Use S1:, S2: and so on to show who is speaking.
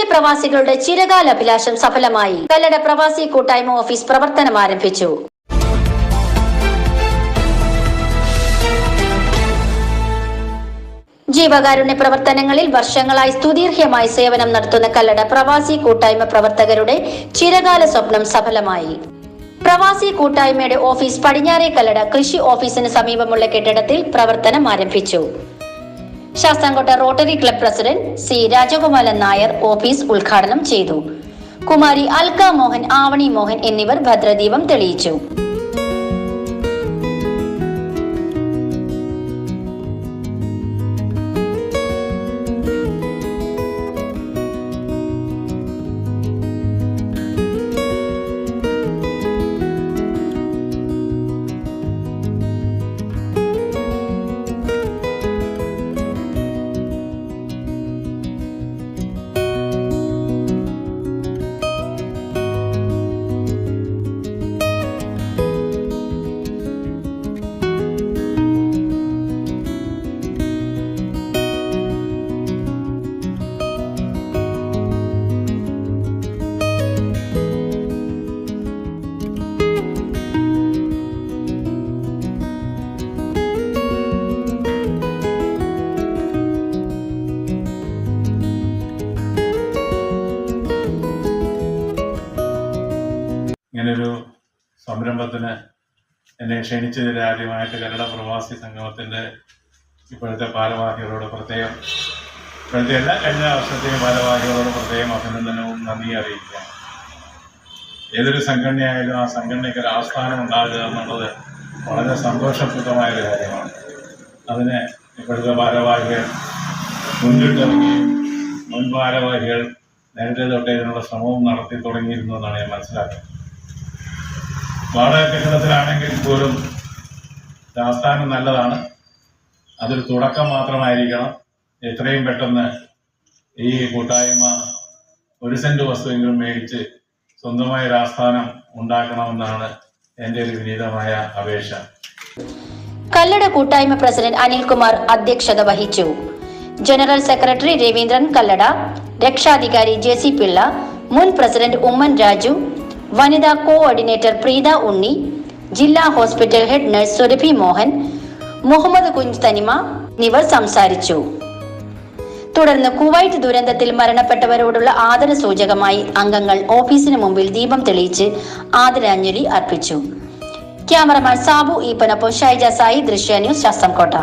S1: കുവൈറ്റിലെ പ്രവാസികളുടെ ചിരകാല അഭിലാഷം സഫലമായി. കല്ലട പ്രവാസി കൂട്ടായ്മ ഓഫീസ് പ്രവർത്തനം ആരംഭിച്ചു. ജീവകാരുണ്യ പ്രവർത്തനങ്ങളിൽ വർഷങ്ങളായി സ്തുതീർഹ്യമായി സേവനം നടത്തുന്ന കല്ലട പ്രവാസി കൂട്ടായ്മ പ്രവർത്തകരുടെ ചിരകാല സ്വപ്നം സഫലമായി. പ്രവാസി കൂട്ടായ്മയുടെ ഓഫീസ് പടിഞ്ഞാറേ കല്ലട കൃഷി ഓഫീസിന് സമീപമുള്ള കെട്ടിടത്തിൽ പ്രവർത്തനം ആരംഭിച്ചു. Sasthamkotta rotary club president C Rajagopalan Nair office ഉദ്ഘാടനം ചെയ്തു. കുമാരി അൽക്ക മോഹൻ ആവണി മോഹൻ എന്നിവർ ഭദ്രദീപം തെളിയിച്ചു.
S2: ഇങ്ങനൊരു സംരംഭത്തിന് എന്നെ ക്ഷണിച്ചതിൽ ആദ്യമായിട്ട് കേരള പ്രവാസി സംഗമത്തിന്റെ ഇപ്പോഴത്തെ ഭാരവാഹികളോട് പ്രത്യേകം ഇപ്പോഴത്തെ എല്ലാ കഴിഞ്ഞ വർഷത്തെയും ഭാരവാഹികളോട് പ്രത്യേകം അഭിനന്ദനവും നന്ദി അറിയിക്കാം. ഏതൊരു സംഘടനയായാലും ആ സംഘടനയ്ക്ക് ഒരു ആസ്ഥാനം ഉണ്ടാകുക എന്നുള്ളത് വളരെ സന്തോഷപ്രദമായ ഒരു കാര്യമാണ്. അതിന് ഇപ്പോഴത്തെ ഭാരവാഹികൾ മുന്നിട്ടിറങ്ങിയും മുൻ ഭാരവാഹികൾ നേരത്തെ തൊട്ടേ ഇതിനുള്ള ശ്രമവും നടത്തി തുടങ്ങിയിരുന്നു എന്നാണ് ഞാൻ മനസ്സിലാക്കുന്നത്. വാടക കെട്ടിടത്തിലാണെങ്കിൽ പോലും ദാസ്ഥാനം നല്ലതാണ്. അതൊരു തുടക്കം മാത്രമായിരിക്കണം. എത്രയും പെട്ടെന്ന് ഈ കൂട്ടായ്മ ഒരു സെന്റ് വസ്തുവെങ്കിലും മേടിച്ച് സ്വന്തമായ ഒരു ആസ്ഥാനം ഉണ്ടാക്കണമെന്നാണ് എന്റെ ഒരു വിനീതമായ അപേക്ഷ.
S1: കല്ലട കൂട്ടായ്മ പ്രസിഡന്റ് അനിൽകുമാർ അധ്യക്ഷത വഹിച്ചു. ജനറൽ സെക്രട്ടറി രവീന്ദ്രൻ കല്ലട രക്ഷാധികാരി ജെ പിള്ള മുൻ പ്രസിഡന്റ് ഉമ്മൻ രാജു വനിതാ കോർഡിനേറ്റർ പ്രീത ഉണ്ണി ജില്ലാ hospital head nurse Surabhi Mohan Muhammad Kunju Thanima എന്നിവർ സംസാരിച്ചു. തുടർന്ന് കുവൈറ്റ് ദുരന്തത്തിൽ മരണപ്പെട്ടവരോടുള്ള ആദര സൂചകമായി അംഗങ്ങൾ ഓഫീസിന് മുമ്പിൽ ദീപം തെളിയിച്ച് ആദരാഞ്ജലി അർപ്പിച്ചു. ക്യാമറമാൻ സാബു ഈപ്പനൊപ്പം ഷൈജ സായി ദൃശ്യ ന്യൂസ് ശാസ്തംകോട്ട.